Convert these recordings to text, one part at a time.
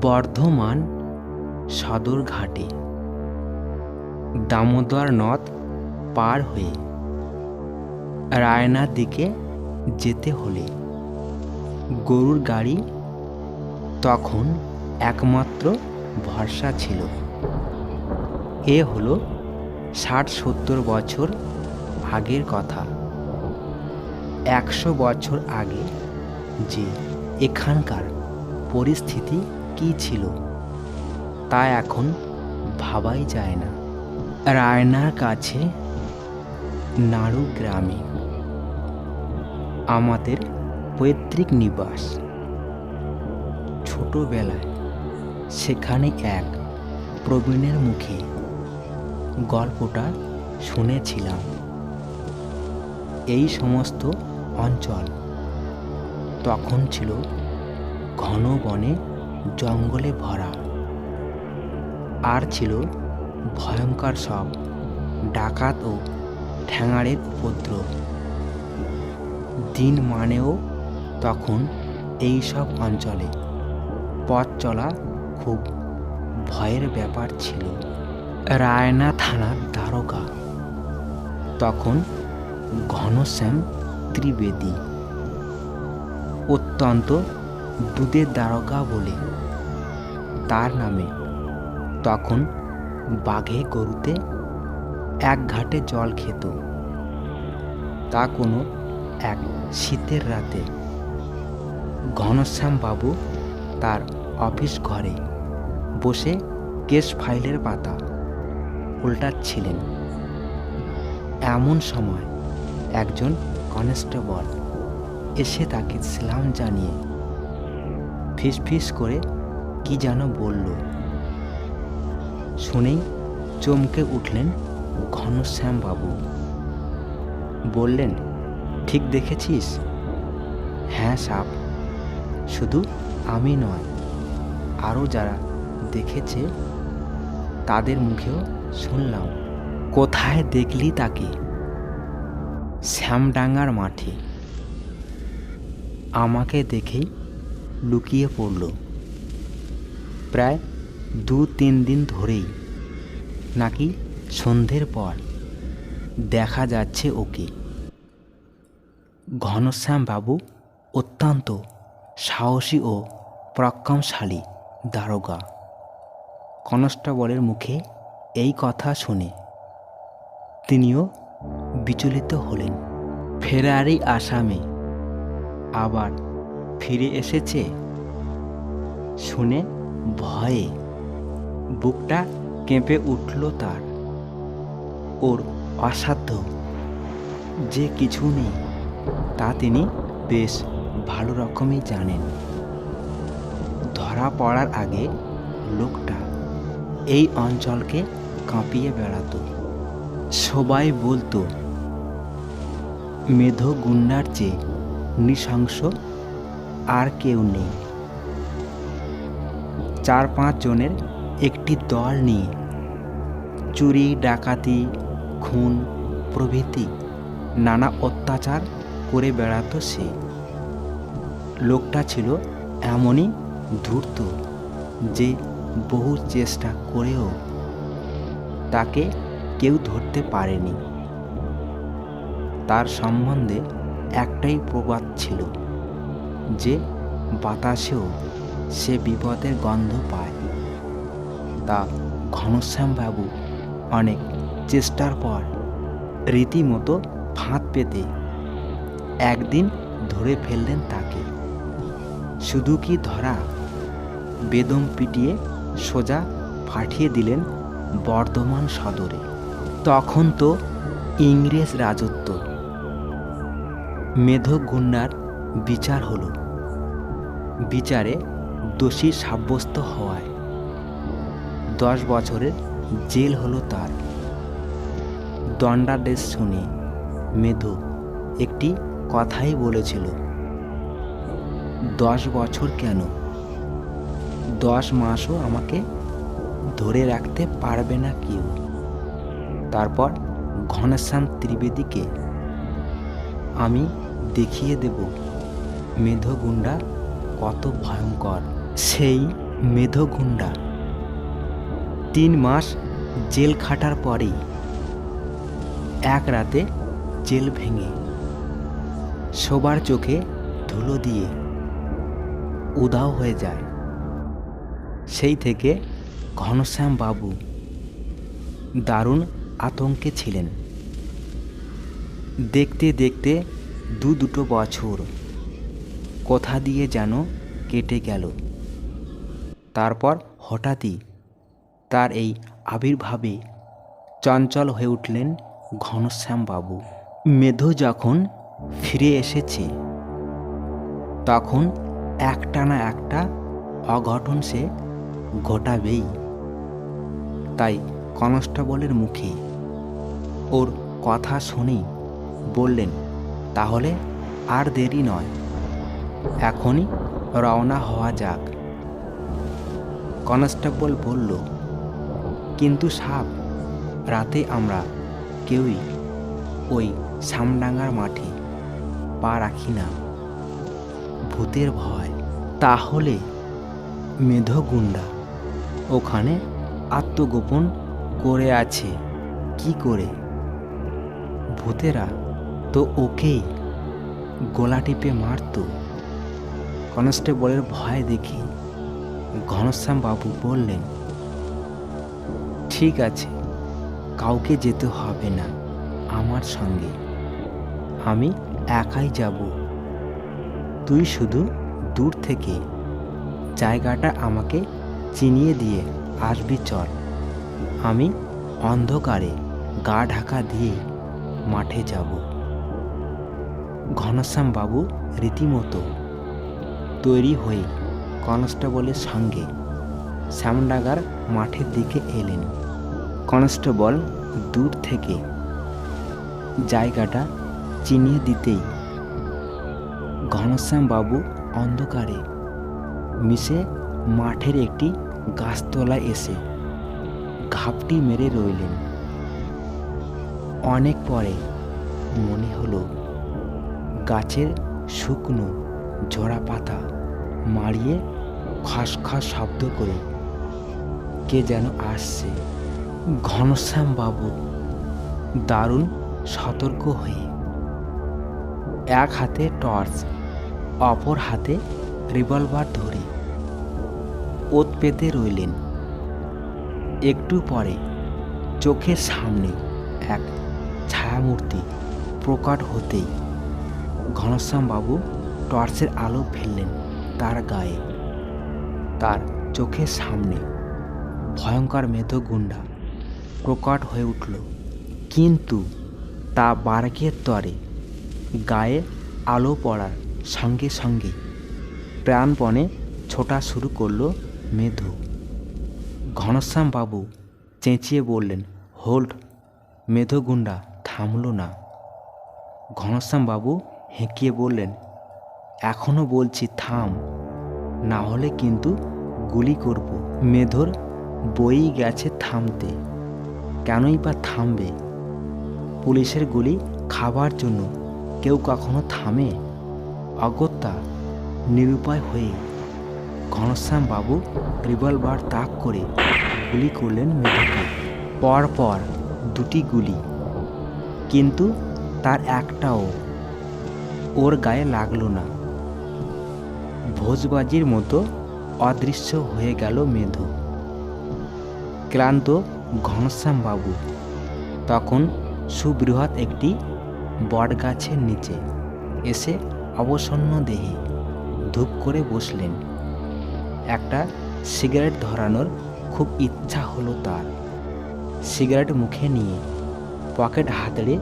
বর্ধমান সদর ঘাটে। দামোদর নদ পার হয়ে রায়নার দিকে যেতে হলে গরুর গাড়ি তখন একমাত্র ভরসা ছিল। এ হলো ষাট সত্তর বছর আগের কথা। একশো বছর আগে যে এখানকার পরিস্থিতি কী ছিল তা এখন ভাবাই যায় না। রায়নার কাছে নাড়ু গ্রামে, আমাদের পৈতৃক নিবাস। ছোটবেলায় সেখানে এক প্রবীণের মুখে গল্পটা শুনেছিলাম। এই সমস্ত অঞ্চল তখন ছিল ঘন বনে জঙ্গলে ভরা। আর ছিল ভয়ঙ্কর সব, ডাকাত ও ঠ্যাঙাড়ের উপদ্রব। দিন মানেও তখন এই সব অঞ্চলে পথ চলা খুব ভয়ের ব্যাপার ছিল। রায়না থানার দ্বারকা তখন ঘনশ্যাম ত্রিবেদী। অত্যন্ত দুধের দ্বারকা বলে। তার নামে তখন বাঘে গরুতে এক ঘাটে জল খেত। তা কোনো এক শীতের রাতে ঘনশ্যাম বাবু তার অফিস ঘরে বসে কেস ফাইলের পাতা উল্টাচ্ছিলেন। এমন সময় একজন কনস্টেবল এসে তাকে সালাম জানিয়ে ফিসফিস করে কি যেন বলল। শুনেই চমকে উঠলেন ঘনশ্যাম বাবু বললেন, ঠিক দেখেছিস? হ্যাঁ সাপ শুধু আমি নয়, আরও যারা দেখেছে তাদের মুখেও শুনলাম। কোথায় দেখলি তাকে? শ্যামডাঙ্গার মাঠে। আমাকে দেখেই লুকিয়ে পড়ল। প্রায় দু তিন দিন ধরেই, নাকি সন্ধ্যের পর, দেখা যাচ্ছে ওকে। ঘনশ্যাম বাবু অত্যন্ত সাহসী ও পরাক্রমশালী দারোগা। কনস্টেবলের মুখে এই কথা শুনে তিনিও বিচলিত হলেন। ফেরারি আসামে আবার ফিরে এসেছে। শুনে ভয়ে বুকটা কেঁপে উঠল তার। ওর অসাধ্য যে কিছু নেই, তা তিনি বেশ ভালো রকমই জানেন। ধরা পড়ার আগে লোকটা এই অঞ্চলকে কাঁপিয়ে বেড়াতো। সবাই বলতো, মেধ গুন্ডার চেয়ে নৃশংস আর কেউ নেই। চার পাঁচ জনের একটি দল নিয়ে। চুরি, ডাকাতি, খুন প্রভৃতি নানা অত্যাচার করে বেড়াতো সে। লোকটা ছিল এমনই ধূর্ত যে বহু চেষ্টা করেও তাকে কেউ ধরতে পারেনি। তার সম্বন্ধে একটাই প্রবাদ ছিল। যে বাতাসেও সে বিপদের গন্ধ পায়। তা ঘনশ্যামবাবু অনেক চেষ্টার পর রীতিমতো ফাঁদ পেতে একদিন ধরে ফেললেন তাকে। শুধু কি ধরা বেদম পিটিয়ে সোজা পাঠিয়ে দিলেন বর্ধমান সদরে। তখন তো ইংরেজ রাজত্ব। মেধক গুন্ডার বিচার হলো। বিচারে দোষী সাব্যস্ত হওয়ায়। দশ বছরের জেল হলো তার। দণ্ডাদেশ শুনে মেধু একটি কথাই বলেছিল, দশ বছর কেন? দশ মাসও আমাকে ধরে রাখতে পারবে না কেউ। তারপর ঘনশ্যাম ত্রিবেদীকে, আমি দেখিয়ে দেব। মেধগুন্ডা কত ভয়ঙ্কর। সেই মেধগুন্ডা তিন মাস জেল খাটার পরেই এক রাতে জেল ভেঙে সবার চোখে ধুলো দিয়ে উধাও হয়ে যায়। সেই থেকে ঘনশ্যাম বাবু দারুণ আতঙ্কে ছিলেন। দেখতে দেখতে দু দুটো বছর কোথা দিয়ে যেন কেটে গেল। তারপর হঠাৎই তার এই আবির্ভাবে চঞ্চল হয়ে উঠলেন ঘনশ্যাম বাবু মেধু যখন ফিরে এসেছে, তখন একটা না একটা অঘটন সে ঘটাবেই। তাই কনস্টেবলের মুখে ওর কথা শুনেই বললেন, তাহলে আর দেরি নয়। এখনই রওনা হওয়া যাক। কনস্টেবল বলল, কিন্তু সাপ রাতে আমরা কেউই ওই সামডাঙ্গার মাঠে পা রাখি না। ভূতের ভয়। তাহলে মেধগুন্ডা ওখানে আত্মগোপন করে আছে। কি করে? ভূতেরা তো ওকেই গলা টিপে মারত। কনস্টেবলের ভয় দেখি। ঘনশ্যাম বাবু বললেন, ঠিক আছে, কাউকে যেতে হবে না আমার সঙ্গে। আমি একাই যাব। তুই শুধু দূর থেকে জায়গাটা আমাকে চিনিয়ে দিয়ে আসবি, চল। আমি অন্ধকারে গা ঢাকা দিয়ে মাঠে যাব। ঘনশ্যাম বাবু রীতিমতো তৈরি হয়ে কনস্টেবলের সঙ্গে শ্যামডাঙ্গার মাঠের দিকে এলেন। কনস্টেবল দূর থেকে জায়গাটা চিনিয়ে দিতেই ঘনশ্যাম বাবু অন্ধকারে মিশে মাঠের একটি গাছতলায় এসে ঘাপটি মেরে রইলেন। অনেক পরে মনে হলো গাছের শুকনো ঝরা পাতা মারিয়ে খসখস শব্দ করে কে যেন আসছে। ঘনশ্যাম বাবু দারুণ সতর্ক হয়ে এক হাতে টর্চ, অপর হাতে রিভলভার ধরে ওত পেতে রইলেন। একটু পরে চোখের সামনে এক ছায়ামূর্তি প্রকট হতেই ঘনশ্যামবাবু টর্চের আলো ফেললেন তার গায়ে, তার চোখের সামনে। ভয়ঙ্কর মেধগুন্ডা প্রকট হয়ে উঠল, কিন্তু তা বারকের তরে, গায়ে আলো পড়ার সঙ্গে সঙ্গে প্রাণপণে ছোটা শুরু করল মেধু। ঘনশ্যাম বাবু চেঁচিয়ে বললেন, হোল্ড মেধগুন্ডা থামল না। ঘনশ্যাম বাবু হেঁকিয়ে বললেন এখনও বলছি, থাম। না হলে কিন্তু গুলি করব। মেধর বই গেছে থামতে। কেনই বা থামবে? পুলিশের গুলি খাবার জন্য। কেউ কখনো থামে? অগত্যা নিরুপায় হয়ে ঘনশ্যাম বাবু রিভলভার তাক করে গুলি করলেন মেধুকে। পর পর দুটি গুলি। কিন্তু তার একটাও ওর গায়ে লাগল না। ভোজবাজির মতো অদৃশ্য হয়ে গেল মেধু। ক্লান্ত ঘনশ্যাম বাবু তখন সুবৃহৎ একটি বটগাছের নিচে এসে অবসন্ন দেহে ধূপ করে বসলেন। একটা সিগারেট ধরানোর খুব ইচ্ছা হলো তার। সিগারেট মুখে নিয়ে পকেট হাতড়ে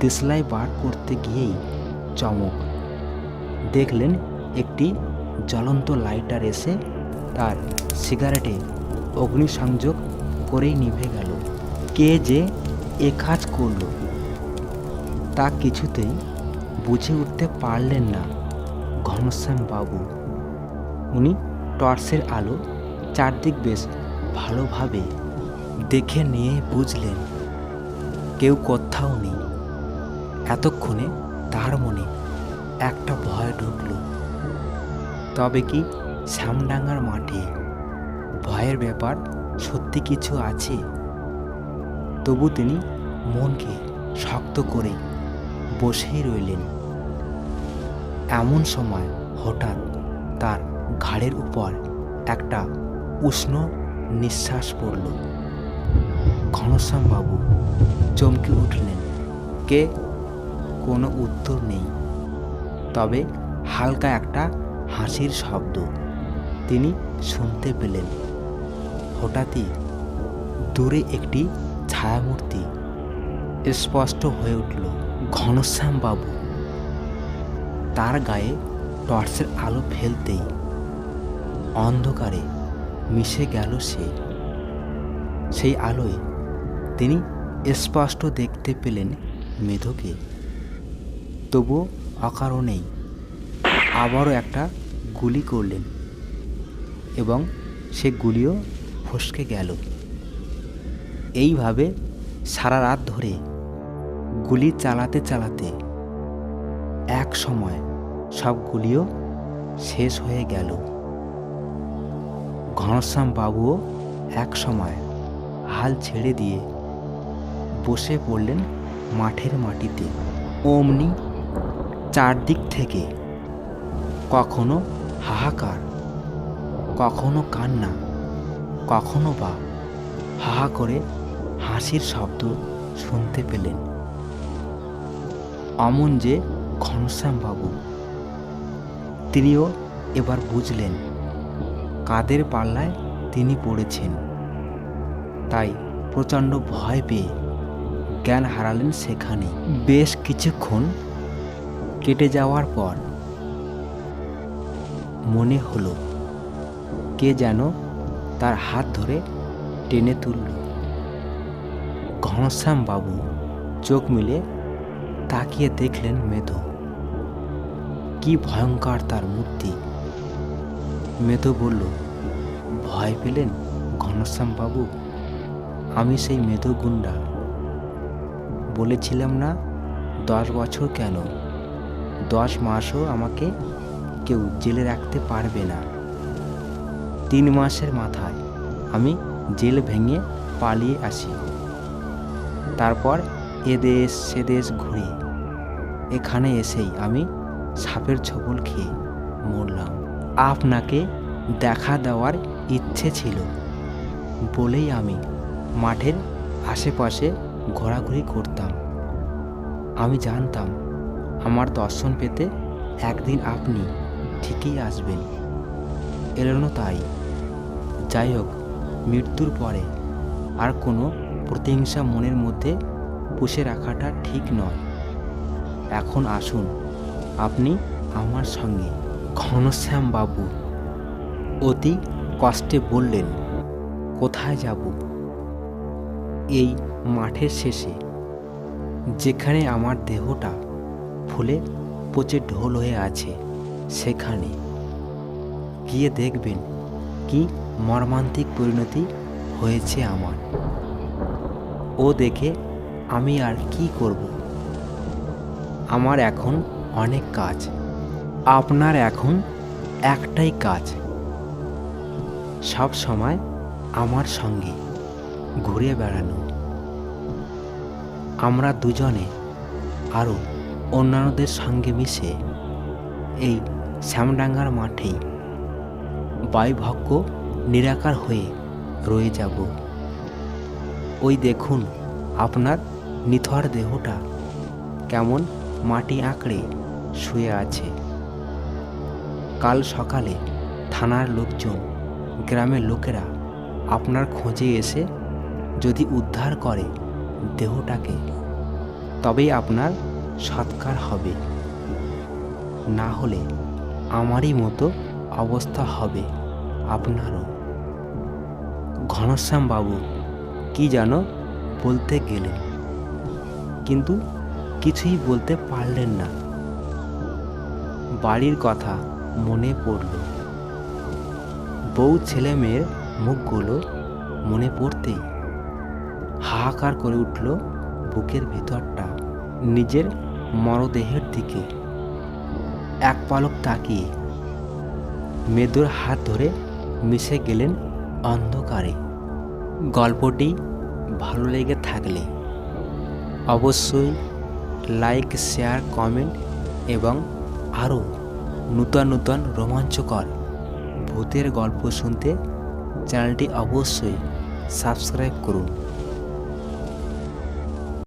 দেশলাই বার করতে গিয়েই চমক। দেখলেন একটি জ্বলন্ত লাইটার এসে তার সিগারেটে অগ্নিসংযোগ করেই নিভে গেল। কে যে এ কাজ করল, তা কিছুতেই বুঝে উঠতে পারলেন না ঘনশ্যাম বাবু। উনি টর্চের আলো চারদিক বেশ ভালোভাবে দেখে নিয়ে বুঝলেন, কেউ কোথাও নেই। এতক্ষণে তার মনে একটা ভয় ঢুকল। তবে কি শ্যামডাঙ্গার মাঠে? ভয়ের ব্যাপার, সত্যি কিছু আছে? তবু তিনি মনকে শক্ত করে বসেই রইলেন। এমন সময় হঠাৎ তার ঘাড়ের উপর একটা উষ্ণ নিঃশ্বাস পড়ল। ঘনশ্যামবাবু চমকে উঠলেন। কে? কোনো উত্তর নেই। তবে হালকা একটা হাসির শব্দ তিনি শুনতে পেলেন। হঠাৎই দূরে একটি ছায়ামূর্তি স্পষ্ট হয়ে উঠল ঘনশ্যামবাবু তার গায়ে টর্চের আলো ফেলতেই অন্ধকারে মিশে গেল সে। সেই আলোয় তিনি স্পষ্ট দেখতে পেলেন মেধকে। তবুও অকারণেই আবারও একটা গুলি করলেন এবং সে গুলিও ফসকে গেল। এইভাবে সারা রাত ধরে গুলি চালাতে চালাতে এক সময় সব গুলিও শেষ হয়ে গেল। ঘনশ্যাম বাবুও এক সময় হাল ছেড়ে দিয়ে বসে পড়লেন মাঠের মাটিতে। অমনি চারদিক থেকে কখনো হাহাকার, কখনো কান্না, কখনো বা হাহা করে হাসির শব্দ শুনতে পেলেন। অমন যে ঘনশ্যামবাবু তিনিও এবার বুঝলেন, কাদের পাল্লায় তিনি পড়েছেন। তাই প্রচণ্ড ভয় পেয়ে জ্ঞান হারালেন সেখানে। বেশ কিছুক্ষণ কেটে যাওয়ার পর মনে হলো। কে যেন তার হাত ধরে টেনে তুলল। ঘনশ্যাম বাবু চোখ মিলে তাকিয়ে দেখলেন মেধো। কি ভয়ঙ্কর তার মূর্তি। মেধো বলল, ভয় পেলেন ঘনশ্যাম বাবু? আমি সেই মেধো গুন্ডা বলেছিলাম না দশ বছর কেন? দশ মাসও আমাকে কেউ জেলে রাখতে পারবে না। তিন মাসের মাথায় আমি জেল ভেঙে পালিয়ে আসি। তারপর এদেশ সেদেশ ঘুরে। এখানে এসেই আমি সাপের ছবল খেয়ে মরলাম। আপনাকে দেখা দেওয়ার ইচ্ছে ছিল, বলেই আমি মাঠের আশেপাশে ঘোরাঘুরি করতাম। আমি জানতাম, আমার দর্শন পেতে একদিন আপনি ঠিকই আসবেন এলেনও তাই। যাই হোক মৃত্যুর পরে আর কোনো প্রতিহিংসা মনের মধ্যে পুষে রাখাটা ঠিক নয়। এখন আসুন, আপনি আমার সঙ্গে। ঘনশ্যাম বাবু, অতি কষ্টে বললেন, কোথায় যাব? এই মাঠের শেষে, যেখানে আমার দেহটা ফুলে পচে ঢোল হয়ে আছে। সেখানে। গিয়ে দেখবেন কি মর্মান্তিক পরিণতি হয়েছে আমার। ও দেখে আমি আর কি করব? আমার এখন অনেক কাজ। আপনার এখন একটাই কাজ। সব সময় আমার সঙ্গে ঘুরে বেড়ানো। আমরা দুজনে আরও অন্যান্যদের সঙ্গে মিশে এই শ্যামডাঙ্গার মাঠেই। বায়ুভক্য নিরাকার হয়ে রয়ে যাব। ওই দেখুন আপনার নিথর দেহটা কেমন মাটি আঁকড়ে শুয়ে আছে। কাল সকালে থানার লোকজন, গ্রামের লোকেরা আপনার খোঁজে এসে যদি উদ্ধার করে দেহটাকে, তবেই আপনার সৎকার হবে। না হলে আমারই মতো অবস্থা হবে আপনারও। ঘনশ্যাম বাবু, কি যেন বলতে গেলেন। কিন্তু কিছুই বলতে পারলেন না। বাড়ির কথা মনে পড়ল। বউ ছেলে মেয়ের মুখগুলো মনে পড়তেই হাহাকার করে উঠল বুকের ভেতরটা, নিজের মরদেহের দিকে। এক পালক তাকিয়ে। মেদুর হাত ধরে মিশে গেলেন অন্ধকারে। গল্পটি ভালো লেগে থাকলে অবশ্যই লাইক, শেয়ার, কমেন্ট এবং আরও নূতন নূতন রোমাঞ্চকর ভূতের গল্প শুনতে চ্যানেলটি অবশ্যই সাবস্ক্রাইব করুন।